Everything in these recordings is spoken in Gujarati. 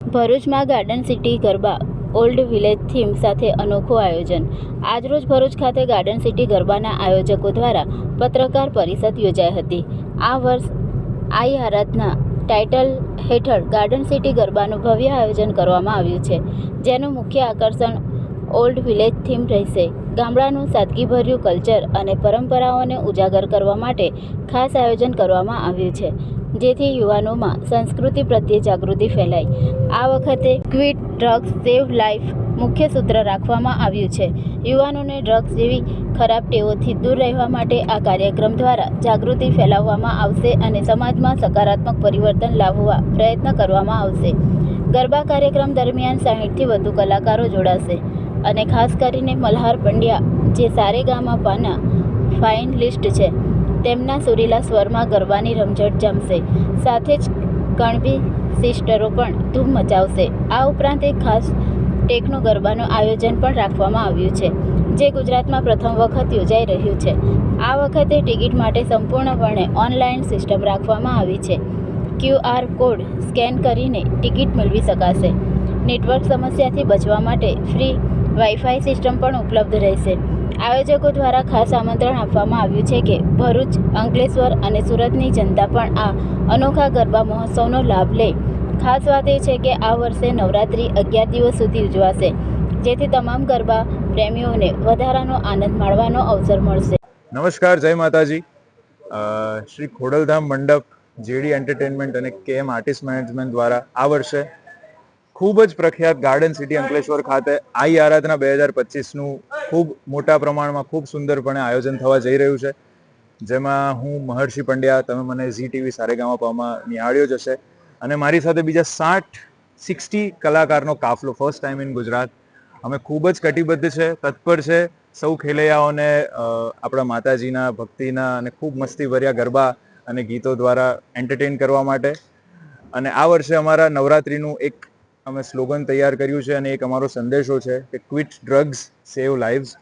ભરૂચમાં garden city garba, old village theme સાથે અનોખું આયોજન. આજરોજ ભરૂચ ખાતે ગાર્ડન સિટી ગરબાના આયોજકો દ્વારા પત્રકાર પરિષદ યોજાઈ હતી. આ વર્ષ આઈ આરાધના ટાઇટલ હેઠળ ગાર્ડન સિટી ગરબાનું ભવ્ય આયોજન કરવામાં આવ્યું છે, જેનું મુખ્ય આકર્ષણ ઓલ્ડ વિલેજ થીમ રહેશે. ગામડાનું સાદગીભર્યું કલ્ચર અને પરંપરાઓને ઉજાગર કરવા માટે ખાસ આયોજન કરવામાં આવ્યું છે. જેથી યુવાનોમાં સંસ્કૃતિ પ્રત્યે જાગૃતિ ફેલાય. આ વખતે ક્વિટ ડ્રગ્સ સેવ લાઈફ મુખ્ય સૂત્ર રાખવામાં આવ્યું છે. યુવાનોને ડ્રગ્સ જેવી ખરાબ ટેવોથી દૂર રહેવા માટે આ કાર્યક્રમ દ્વારા જાગૃતિ ફેલાવવામાં આવશે અને સમાજમાં સકારાત્મક પરિવર્તન લાવવા પ્રયત્ન કરવામાં આવશે. ગરબા કાર્યક્રમ દરમિયાન સાહીઠથી વધુ કલાકારો જોડાશે અને ખાસ કરીને મલ્હાર પંડ્યા, જે સારેગામા પાના ફાઇન લિસ્ટ છે. તેમના સુરીલા સ્વરમાં ગરબાની રમઝટ જમશે. સાથે જ કણબી સિસ્ટરો પણ ધૂમ મચાવશે. આ ઉપરાંત એક ખાસ ટેકનો ગરબાનું આયોજન પણ રાખવામાં આવ્યું છે, જે ગુજરાતમાં પ્રથમ વખત યોજાઈ રહ્યું છે. આ વખતે ટિકિટ માટે સંપૂર્ણપણે ઓનલાઈન સિસ્ટમ રાખવામાં આવી છે. ક્યુઆર કોડ સ્કેન કરીને ટિકિટ મેળવી શકાશે. નેટવર્ક સમસ્યાથી બચવા માટે ફ્રી વાઈફાઈ સિસ્ટમ પણ ઉપલબ્ધ રહેશે. આયોજકો દ્વારા ખાસ આમંત્રણ આપવામાં આવ્યું છે કે ભરૂચ, અંકલેશ્વર અને સુરતની જનતા પણ આ અનોખા ગરબા મહોત્સવનો લાભ લે. ખાસ વાત એ છે કે આ વર્ષે નવરાત્રિ અગિયાર દિવસ સુધી ઉજવાશે, જેથી તમામ ગરબા પ્રેમીઓને વધારાનો આનંદ માણવાનો અવસર મળશે. નમસ્કાર, જય માતાજી. શ્રી ખોડલધામ મંડપ, જેડી એન્ટરટેનમેન્ટ અને કેએમ આર્ટિસ્ટ મેનેજમેન્ટ દ્વારા આ વર્ષે ખૂબ જ પ્રખ્યાત ગાર્ડન સિટી અંકલેશ્વર ખાતે આઈ આરાધના બે હજાર પચીસનું ખૂબ મોટા પ્રમાણમાં ખૂબ સુંદરપણે આયોજન થવા જઈ રહ્યું છે. જેમાં હું મહર્ષિ પંડ્યા, તમે મને ઝી ટીવી સારેગામા પામાં નિહાળ્યો જ હશે. અને મારી સાથે બીજા સાઠ, સિક્સટી કલાકારનો કાફલો, ફર્સ્ટ ટાઈમ ઇન ગુજરાત. અમે ખૂબ જ કટિબદ્ધ છે, તત્પર છે. સૌ ખેલૈયાઓને આપણા માતાજીના, ભક્તિના અને ખૂબ મસ્તીભર્યા ગરબા અને ગીતો દ્વારા એન્ટરટેન કરવા માટે. અને આ વર્ષે અમારા નવરાત્રિનું એક અમે સ્લોગન તૈયાર કર્યું છે અને એક અમારો સંદેશો છે કે ક્વિટ ડ્રગ્સ સેવ લાઈવ્સ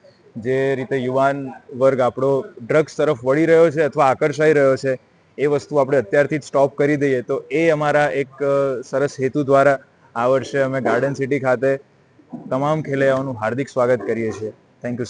જે રીતે યુવાન વર્ગ આપણો ડ્રગ્સ તરફ વળી રહ્યો છે અથવા આકર્ષાઈ રહ્યો છે, એ વસ્તુ આપણે અત્યારથી જ સ્ટોપ કરી દઈએ. તો એ અમારા એક સરસ હેતુ દ્વારા આ વર્ષે અમે ગાર્ડન સિટી ખાતે તમામ ખેલૈયાઓનું હાર્દિક સ્વાગત કરીએ છીએ. Thank you